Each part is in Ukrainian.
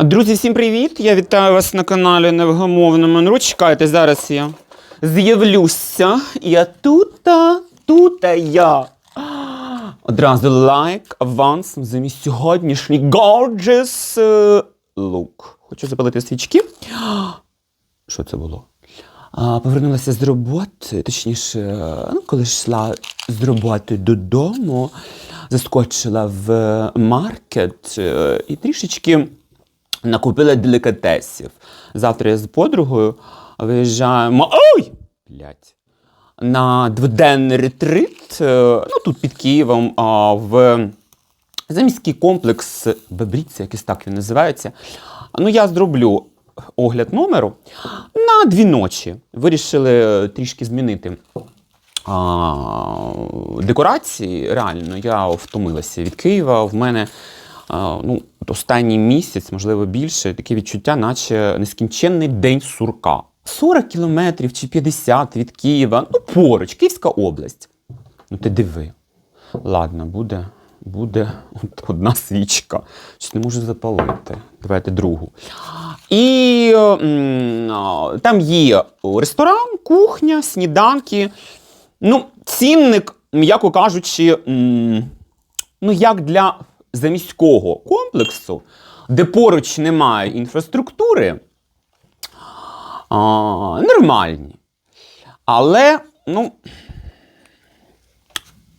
Друзі, всім привіт! Я вітаю вас на каналі Невгамовному НРУ. Чекайте, зараз я з'явлюся. Я тута, тута я. Одразу лайк, аванс за мій сьогоднішній gorgeous е, лук. Хочу запалити свічки. Що це було? Повернулася з роботи, точніше, ну, коли йшла з роботи додому, заскочила в маркет е, і трішечки накупила делікатесів. Завтра я з подругою виїжджаємо. Ой! Блять! На дводенний ретрит, е, ну тут під Києвом, а, в заміський комплекс Бебріться, якось так він називається. Ну, я зроблю огляд номеру на дві ночі. Вирішили трішки змінити а, декорації. Реально, я втомилася від Києва. В мене ну, останній місяць, можливо, більше, таке відчуття, наче нескінченний день сурка. 40 кілометрів чи 50 від Києва, ну поруч, Київська область. Ну ти диви. Ладно, буде, буде одна свічка. Щось не можу запалити. Давайте другу. І там є ресторан, кухня, сніданки. Ну, цінник, м'яко кажучи, ну, як для заміського комплексу, де поруч немає інфраструктури, а, нормальні. Але, ну.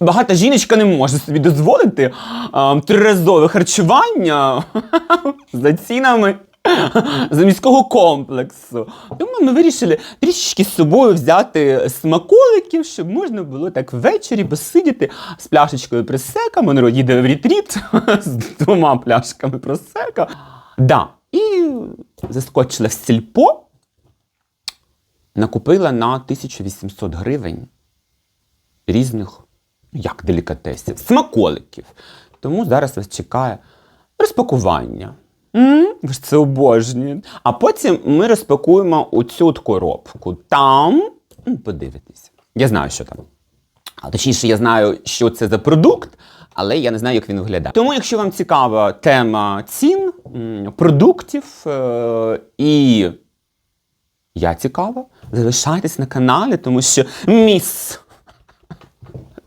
Багата жіночка не може собі дозволити а, триразове харчування за цінами заміського комплексу. Тому ми вирішили трішечки з собою взяти смаколиків, щоб можна було так ввечері посидіти з пляшечкою просека. Монро їде в ретріт з двома пляшками просека. Да. І заскочила в сільпо, накупила на 1800 гривень різних, ну, як делікатесів, смаколиків. Тому зараз вас чекає розпакування. Ви ж це обожнюєте. А потім ми розпакуємо оцю коробку. Там, ну, подивитесь. Я знаю, що там. А точніше, я знаю, що це за продукт, але я не знаю, як він виглядає. Тому, якщо вам цікава тема цін, продуктів е- і я цікава, залишайтесь на каналі, тому що міс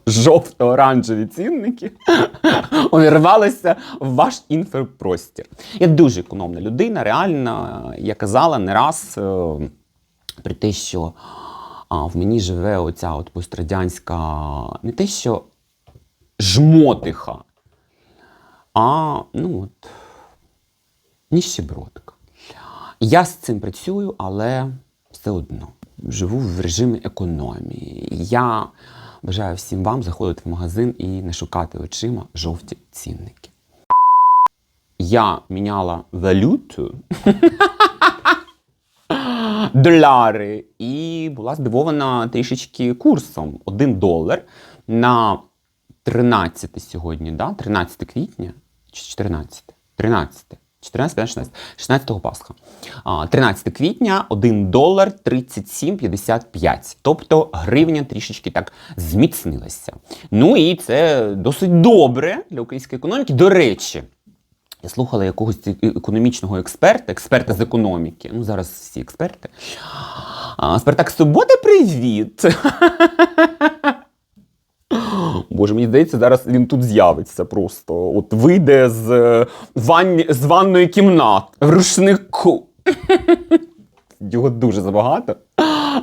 жовто-оранжеві цінники увірвалися в ваш інфопростір. Я дуже економна людина, реально, я казала не раз е, при те, що в мені живе оця от пострадянська, не те, що жмотиха, а ну от, ніщебродка. Я з цим працюю, але все одно живу в режимі економії. Я бажаю всім вам заходити в магазин і не шукати очима жовті цінники. Я міняла валюту доляри і була здивована трішечки курсом. Один долар на 13 сьогодні, да? 13 квітня чи 14? 13. 14, 15, 16. 16 Пасха. 13 квітня 1 долар 37,55. Тобто гривня трішечки так зміцнилася. Ну і це досить добре для української економіки. До речі, я слухала якогось е- економічного експерта, експерта з економіки. Ну, зараз всі експерти. А, Спартак Субота, привіт! Боже, мені здається, зараз він тут з'явиться просто. От вийде з, е, ванні, з ванної кімнати в рушнику. Його дуже забагато.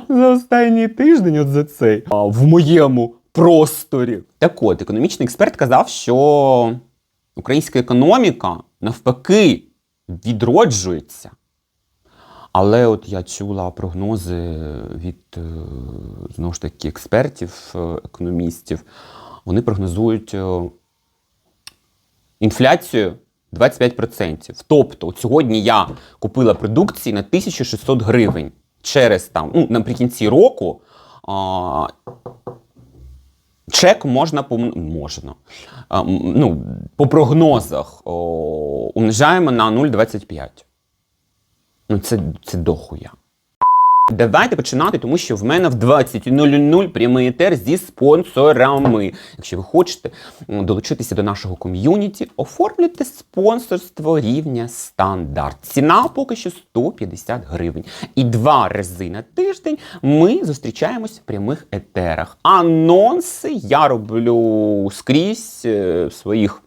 За останній тиждень, от за цей. А, в моєму просторі. Так от, економічний експерт казав, що українська економіка навпаки відроджується. Але от я чула прогнози від е, знову ж таки експертів, е, економістів. Вони прогнозують е, інфляцію 25%. Тобто, от сьогодні я купила продукції на 1600 гривень через там, ну, наприкінці року. А, Чек можна можна. А, ну, по прогнозах о, умножаємо на 0,25. Ну, це, це дохуя. Давайте починати, тому що в мене в 20.00 прямий етер зі спонсорами. Якщо ви хочете долучитися до нашого ком'юніті, оформлюйте спонсорство рівня стандарт. Ціна поки що 150 гривень. І два рази на тиждень ми зустрічаємось в прямих етерах. Анонси я роблю скрізь е, своїх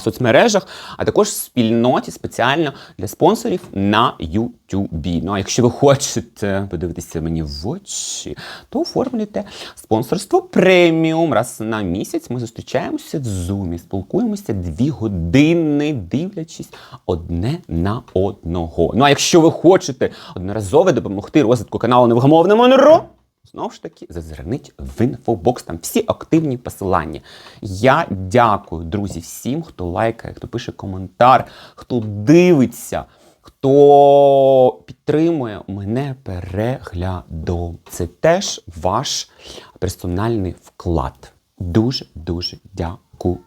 соцмережах, а також спільноті спеціально для спонсорів на YouTube. Ну а якщо ви хочете подивитися мені в очі, то оформлюйте спонсорство преміум. Раз на місяць ми зустрічаємося в зумі, спілкуємося дві години, дивлячись одне на одного. Ну а якщо ви хочете одноразово допомогти розвитку каналу Невгамовне Монро, Знову ж таки, зазирніть в інфобокс, там всі активні посилання. Я дякую, друзі, всім, хто лайкає, хто пише коментар, хто дивиться, хто підтримує мене переглядом. Це теж ваш персональний вклад. Дуже-дуже дякую.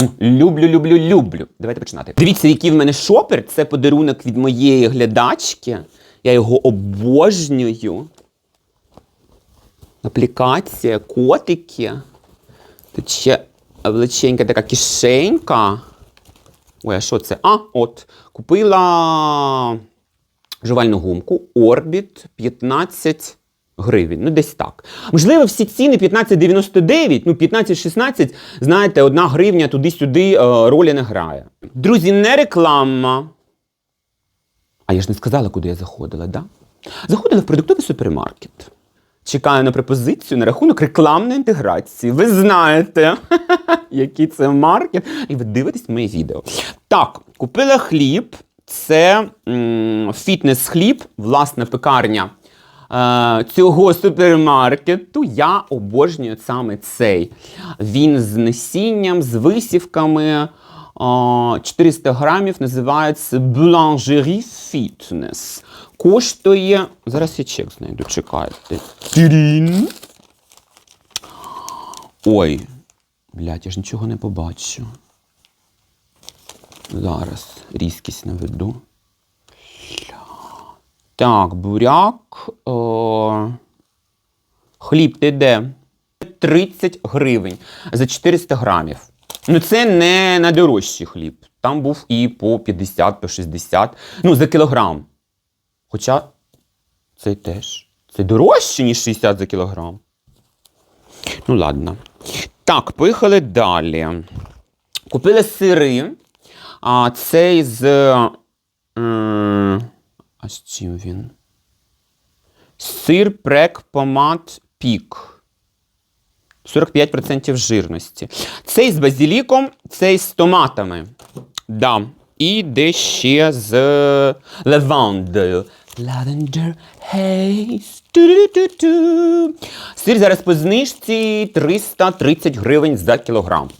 М, Люблю, люблю, люблю. Давайте починати. Дивіться, який в мене шопер. Це подарунок від моєї глядачки. Я його обожнюю аплікація, котики. Тут ще величенька така кишенька. Ой, а що це? А, от. Купила жувальну гумку Orbit 15 гривень. Ну, десь так. Можливо, всі ціни 15,99, ну 15-16, знаєте, одна гривня туди-сюди е, ролі не грає. Друзі, не реклама. А я ж не сказала, куди я заходила, да? Заходила в продуктовий супермаркет. Чекаю на пропозицію на рахунок рекламної інтеграції. Ви знаєте, який це маркет, і ви дивитесь моє відео. Так, купила хліб. Це фітнес-хліб, власна пекарня е, цього супермаркету. Я обожнюю саме цей. Він з насінням, з висівками. А, 400 грамів називається Boulangerie Fitness. Коштує. Зараз я чек знайду, чекайте. Тирін. Ой, блядь, я ж нічого не побачу. Зараз різкість наведу. Так, буряк. О... Хліб ти де? 30 гривень за 400 грамів. Ну, це не найдорожчий хліб. Там був і по 50, по 60. Ну, за кілограм. Хоча цей теж. Це дорожче, ніж 60 за кілограм. Ну, ладно. Так, поїхали далі. Купили сири. А цей з. А з чим він? Сир прек помад пік. 45% жирності. Цей з базіліком, цей з томатами. Да. І де ще з лавандою. Lavender haze. Сир зараз по знижці 330 гривень за кілограм.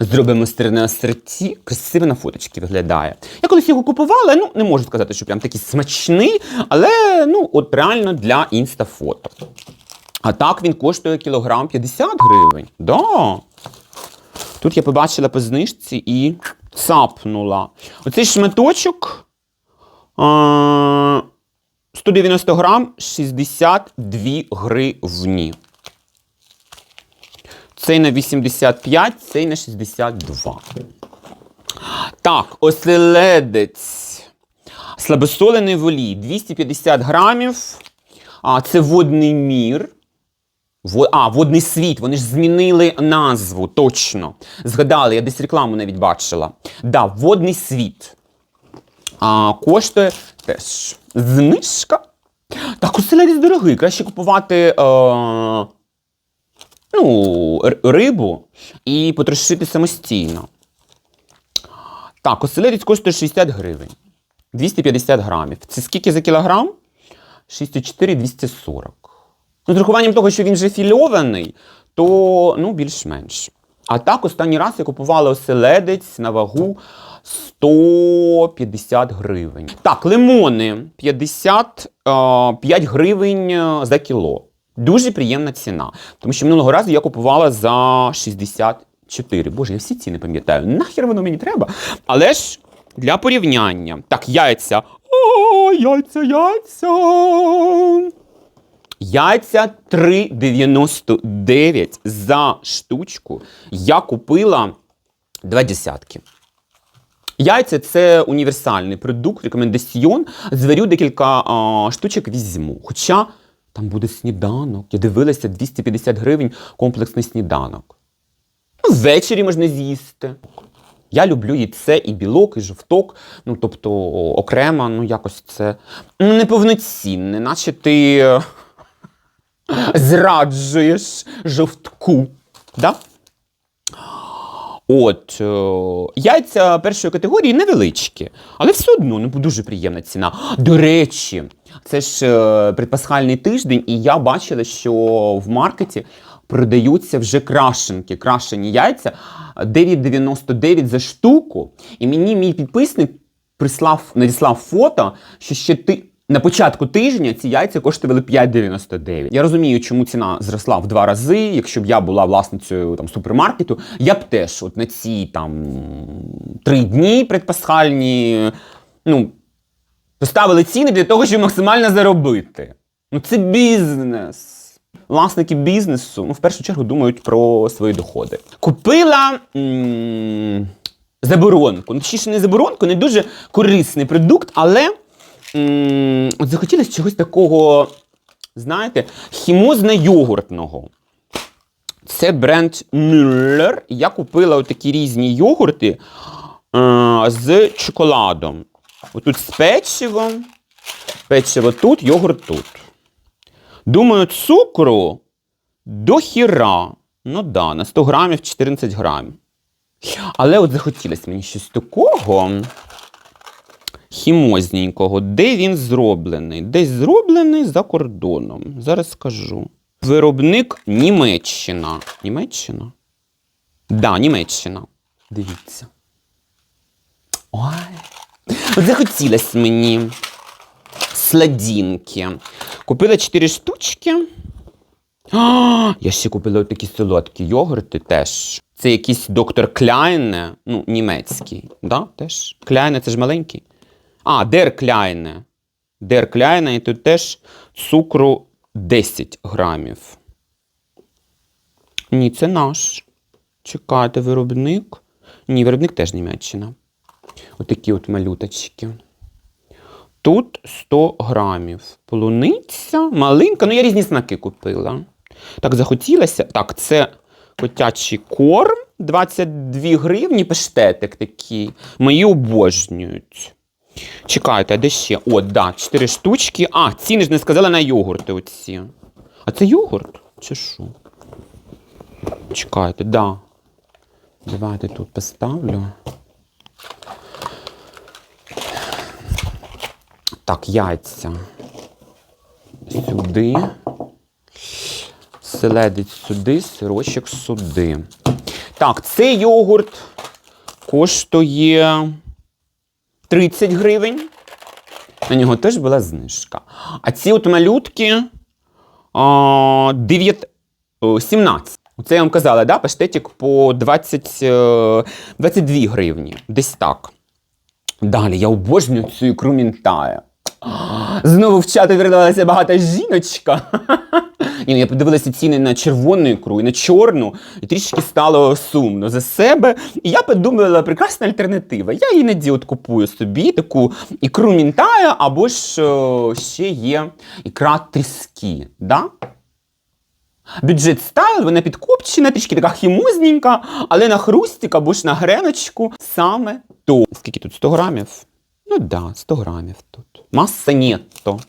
Зробимо сирне асорті, красиво на фоточці виглядає. Я колись його купувала, ну не можу сказати, що прям такий смачний, але ну, от реально для інстафото. А так він коштує кілограм 50 гривень. Да. Тут я побачила по знижці і цапнула. Оцей шматочок а, 190 грам 62 гривні. Цей на 85, цей на 62. Так, оселедець. Слабосолений в олії 250 грамів. А, це водний мір. А, водний світ. Вони ж змінили назву, точно. Згадали, я десь рекламу навіть бачила. Да, водний світ. А, коштує теж знижка. Так, оселедець дорогий. Краще купувати е, ну, рибу і потрошити самостійно. Так, оселедець коштує 60 гривень. 250 грамів. Це скільки за кілограм? 64 240. Ну, з урахуванням того, що він вже фільований, то ну, більш-менш. А так, останній раз я купувала оселедець на вагу 150 гривень. Так, лимони 55 гривень е, за кіло. Дуже приємна ціна. Тому що минулого разу я купувала за 64. Боже, я всі ціни пам'ятаю. Нахер воно мені треба. Але ж для порівняння. Так, яйця. О, яйця, яйця. Яйця 3,99 за штучку. Я купила два десятки. Яйця це універсальний продукт, рекомендаціон. Зверю декілька а, штучок візьму. Хоча там буде сніданок. Я дивилася 250 гривень комплексний сніданок. Ну, Ввечері можна з'їсти. Я люблю яйце і білок, і жовток. Ну, тобто окремо, ну якось це неповноцінне, наче ти е, зраджуєш жовтку. Да? От, е, яйця першої категорії невеличкі, але все одно ну, дуже приємна ціна. До речі, це ж е, предпасхальний тиждень, і я бачила, що в маркеті продаються вже крашенки, крашені яйця 9,99 за штуку. І мені мій підписник прислав, надіслав фото, що ще ти. На початку тижня ці яйця коштували 5,99. Я розумію, чому ціна зросла в два рази. Якщо б я була власницею там супермаркету, я б теж от на ці там три дні предпасхальні, ну, поставили ціни для того, щоб максимально заробити. Ну, це бізнес. Власники бізнесу, ну, в першу чергу думають про свої доходи. Купила м- заборонку. Ну, точніше, не заборонку, не дуже корисний продукт, але от захотілося чогось такого, знаєте, хімозно-йогуртного. Це бренд Müller. Я купила такі різні йогурти е- з шоколадом. Отут з печивом, печиво тут, йогурт тут. Думаю, цукру до хіра. Ну да, на 100 грамів 14 грамів. Але от захотілося мені щось такого хімозненького. Де він зроблений? Десь зроблений за кордоном. Зараз скажу. Виробник Німеччина. Німеччина? Да, Німеччина. Дивіться. Ой. От захотілося мені сладінки. Купила 4 штучки. А, я ще купила такі солодкі йогурти теж. Це якийсь доктор Кляйне, ну, німецький. Да, теж? Кляйне це ж маленький. А, Дер Кляйне. Дер Кляйне, і тут теж цукру 10 грамів. Ні, це наш. Чекайте, виробник. Ні, виробник теж Німеччина. Отакі от малюточки. Тут 100 грамів. Полуниця маленька. Ну, я різні смаки купила. Так, захотілося. Так, це котячий корм. 22 гривні, паштетик такий. Мої обожнюють. Чекайте, а де ще? О, да, 4 штучки. А, ціни ж не сказала на йогурти оці. А це йогурт? Чи що? Чекайте, да. Давайте тут поставлю. Так, яйця. Сюди. Селедець сюди, сирочок сюди. Так, цей йогурт коштує 30 гривень. На нього теж була знижка. А ці от малютки а, 9, о, 17. Оце я вам казала, да? паштетик по 20, е, 22 гривні. Десь так. Далі я обожнюю цю ікру мінтая. Знову в чати передалася багата жіночка. Ні, ну я подивилася ціни на червону ікру і на чорну, і трішки стало сумно за себе. І я подумала, прекрасна альтернатива. Я іноді от купую собі таку ікру мінтая, або ж е, ще є ікра тріски. Да? Бюджет стайл, вона підкопчена, трішки така хімозненька, але на хрустик або ж на греночку саме то. Скільки тут 100 грамів? Ну да, 100 грамів тут. Маса нетто.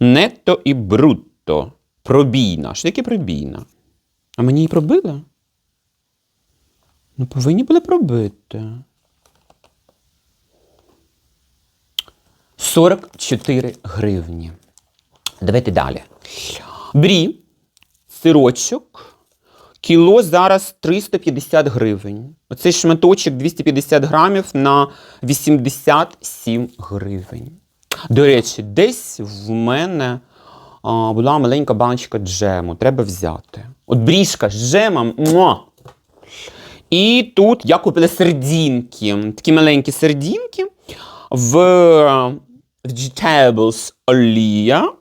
Нетто і брутто. Пробійна. Що таке пробійна? А мені її пробили? Ну, повинні були пробити. 44 гривні. Давайте далі. Брі, сирочок. Кіло зараз 350 гривень. Оцей шматочок 250 грамів на 87 гривень. До речі, десь в мене була маленька баночка джему. Треба взяти. От брішка з джемом. Муа! І тут я купила сердінки. Такі маленькі сердінки. в vegetables олія.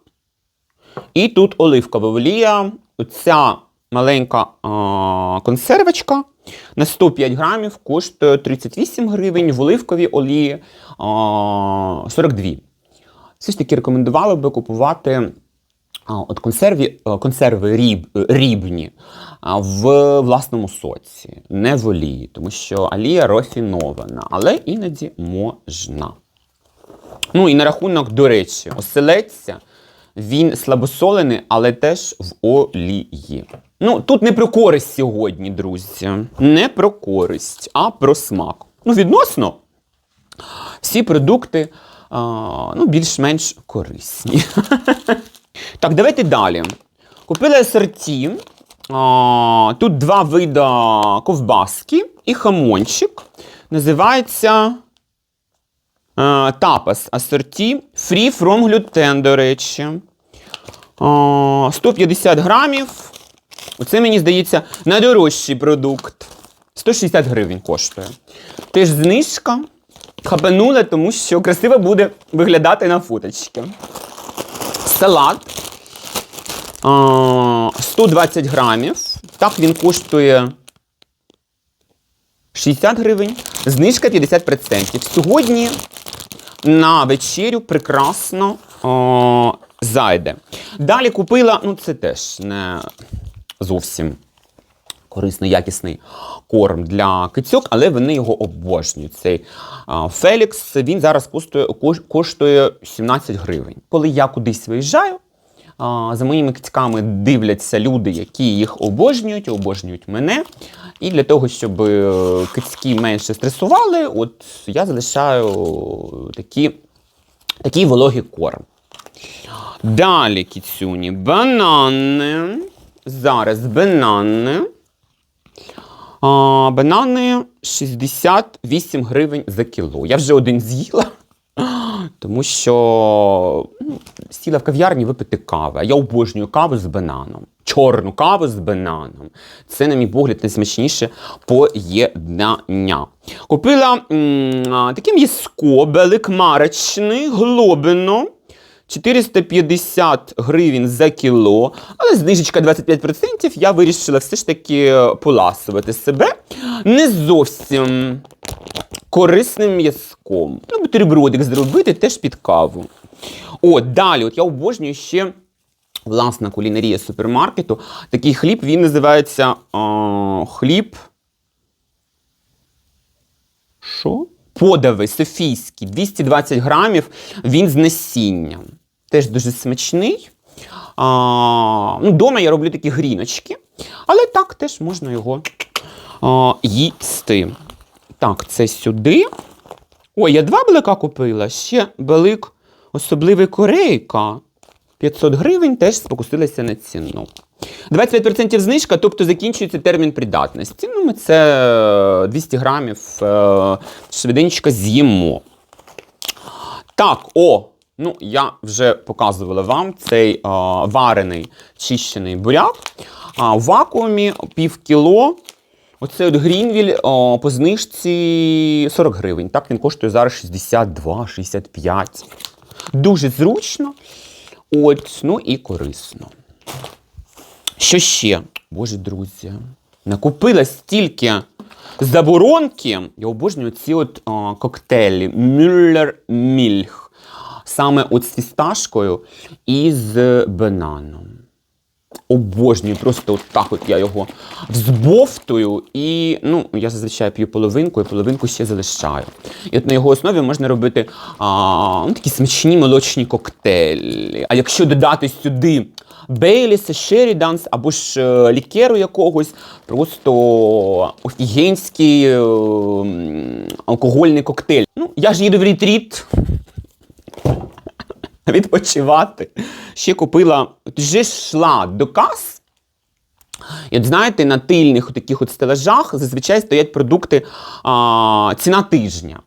І тут оливкова олія. Оця маленька а, консервочка на 105 грамів коштує 38 гривень, в оливковій олії а, 42. Все ж таки рекомендували би купувати от консерві, е, консерви ріб, е, рібні в власному соці, не в олії, тому що олія рафінована, але іноді можна. Ну і на рахунок, до речі, оселедця, він слабосолений, але теж в олії. Ну, тут не про користь сьогодні, друзі. Не про користь, а про смак. Ну, відносно, всі продукти а, ну, більш-менш корисні. так, давайте далі. Купила асорті. А, тут два вида ковбаски і хамончик. Називається а, тапас асорті. Free from gluten, до речі. А, 150 грамів. Оце, мені здається, найдорожчий продукт. 160 гривень коштує. Теж знижка. Хапанула, тому що красиво буде виглядати на фоточці. Салат. А, 120 грамів. Так він коштує 60 гривень. Знижка 50%. Сьогодні на вечерю прекрасно о, зайде. Далі купила, ну це теж не зовсім корисний, якісний корм для кицьок, але вони його обожнюють. Цей а, Фелікс він зараз коштує, коштує 17 гривень. Коли я кудись виїжджаю, за моїми кицьками дивляться люди, які їх обожнюють, обожнюють мене. І для того, щоб е, кицьки менше стресували, от я залишаю такі, такий вологий корм. Далі, кіцюні, банани. Зараз банани. А, банани 68 гривень за кіло. Я вже один з'їла, тому що ну, сіла в кав'ярні випити кави. Я обожнюю каву з бананом. Чорну каву з бананом. Це, на мій погляд, найсмачніше поєднання. Купила м, а, таке м'яско, беликмарочне, глобино. 450 гривень за кіло, але знижечка 25%, я вирішила все ж таки поласувати себе не зовсім корисним м'язком. Ну, бутербродик зробити теж під каву. О, далі, от я обожнюю ще власна кулінарія супермаркету. Такий хліб, він називається а, хліб. Що? Подавий, Софійський, 220 грамів, він з насінням. Теж дуже смачний. А, ну, дома я роблю такі гріночки, але так теж можна його а, їсти. Так, це сюди. Ой, я два белика купила. Ще белик особливий корейка. 500 гривень теж спокусилася на ціну. 25% знижка, тобто закінчується термін придатності. Ну, ми це е, 200 грамів е, швиденько з'їмо. Так, о, ну я вже показувала вам цей е, варений чищений буряк. А в вакуумі пів кіло. Оцей от Грінвіль о, по знижці 40 гривень. Так він коштує зараз 62-65. Дуже зручно. От, ну і корисно. Що ще? Боже, друзі, накупила стільки заборонки. Я обожнюю ці от о, коктейлі Мюллер Мільх. Саме от з фісташкою і з бананом. Обожнюю, просто от так от я його взбовтую і ну, я зазвичай п'ю половинку і половинку ще залишаю. І от на його основі можна робити а, ну, такі смачні молочні коктейлі. А якщо додати сюди Бейліса, Шеріданс або ж е, лікеру якогось, просто офігенський е, алкогольний коктейль. Ну, я ж їду в ретріт відпочивати. Ще купила, вже йшла до кас. І от знаєте, на тильних таких от стелажах зазвичай стоять продукти а, ціна тижня.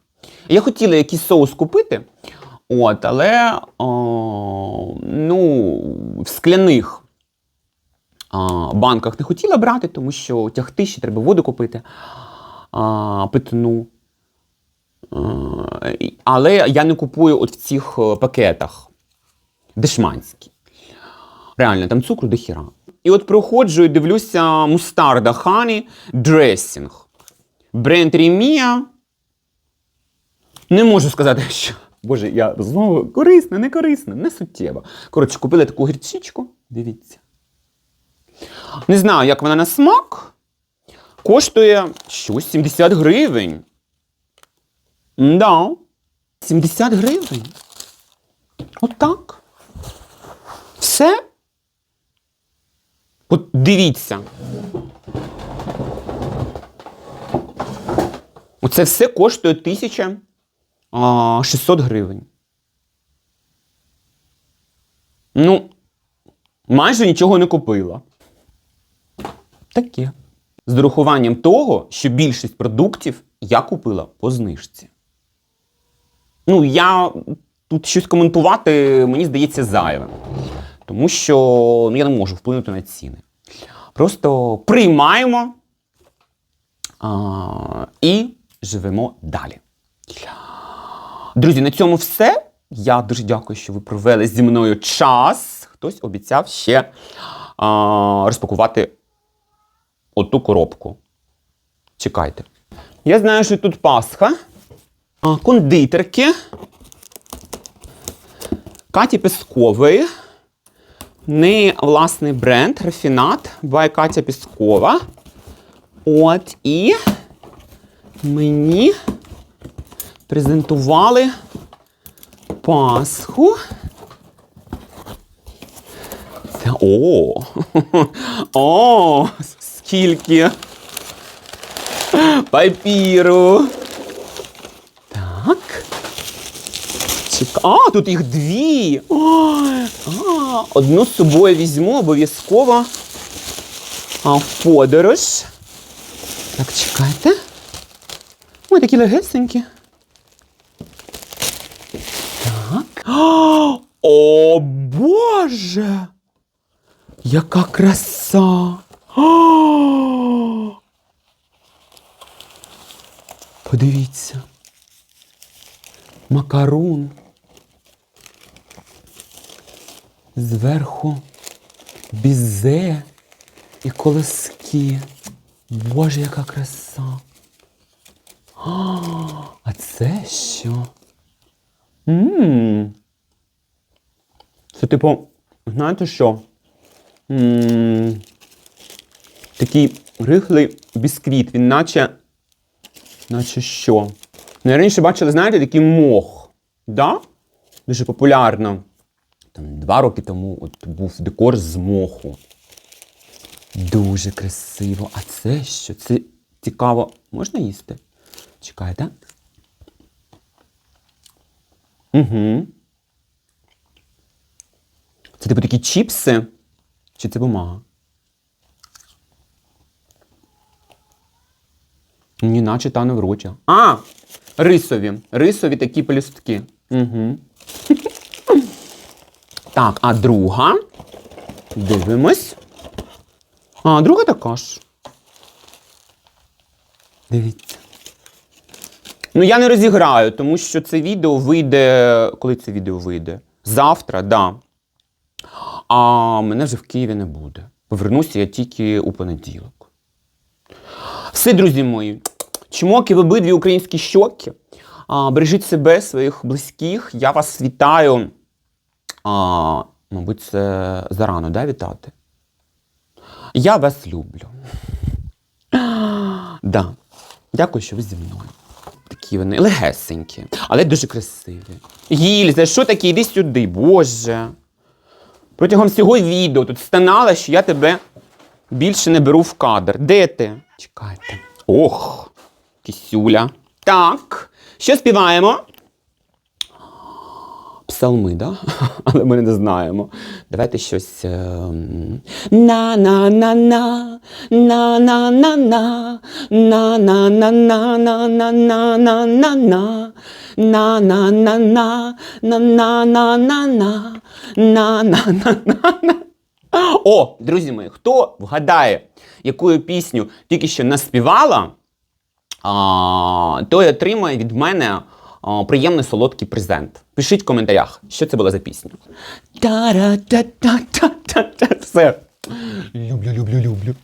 Я хотіла якийсь соус купити, от, але о, ну, в скляних а, банках не хотіла брати, тому що тягти ще треба воду купити, а, питну. Е, і- Але я не купую от в цих е, пакетах. Дешманські. Реально, там цукру до хіра. І от проходжу і дивлюся мустарда Хані дресінг. Бренд Рімія. Не можу сказати, що. Боже, я знову корисна, не корисна, не суттєва. Коротше, купили таку гірчичку. Дивіться. Не знаю, як вона на смак. Коштує щось 70 гривень. Да. 70 гривень. Отак. Все. От дивіться. Оце все коштує 1600 гривень. Ну, майже нічого не купила. Таке. З урахуванням того, що більшість продуктів я купила по знижці. Ну, я тут щось коментувати, мені здається, зайвим. Тому що ну, я не можу вплинути на ціни. Просто приймаємо а, і живемо далі. Друзі, на цьому все. Я дуже дякую, що ви провели зі мною час. Хтось обіцяв ще а, розпакувати оту коробку. Чекайте. Я знаю, що тут Пасха, кондитерки, Каті Пескової. Не власний бренд Рафінат by Катя Піскова. От і мені презентували Пасху. Та, о, о, скільки папіру. Так. А, тут їх дві. А, одну з собою візьму обов'язково а, в подорож. Так, чекайте. Ой, такі легесенькі. Так. О, Боже! Яка краса! Подивіться. Макарун. Зверху бізе і колоски. Боже, яка краса. А, а це що? Мм. Це типу, знаєте що? м такий рихлий бісквіт. Він наче. Наче що? Ну, я раніше бачила, знаєте, такий мох. Да? Дуже популярно. Там два роки тому от був декор з моху. Дуже красиво. А це що? Це цікаво. Можна їсти? Чекайте. Угу. Це типу такі чіпси? Чи це бумага? Ні, наче тане в роті. А! Рисові. Рисові такі пелюстки. Угу. Так, а друга. Дивимось. А, друга така ж. Дивіться. Ну, я не розіграю, тому що це відео вийде. Коли це відео вийде? Завтра, да. А мене вже в Києві не буде. Повернуся я тільки у понеділок. Все, друзі мої. Чмоки в обидві українські щоки. Бережіть себе, своїх близьких. Я вас вітаю. А, мабуть, це зарано, да, вітати? Я вас люблю. Да. Дякую, що ви зі мною. Такі вони легесенькі, але дуже красиві. Гільза, що таке? Іди сюди, Боже. Протягом всього відео тут станала, що я тебе більше не беру в кадр. Де ти? Чекайте. Ох, кисюля. Так. Що співаємо? Псалми, да? Але ми не знаємо. Давайте щось. ем, На-на-на-на, на-на-на-на, на-на-на-на-на-на-на-на-на, на-на-на-на, на-на-на-на-на, на-на-на-на-на. О, друзі мої, хто вгадає, яку пісню тільки що наспівала, той отримає від мене приємний солодкий презент. Пишіть в коментарях, що це була за пісня. Та-ра-та-та-та-та-та. Все. Люблю, люблю, люблю.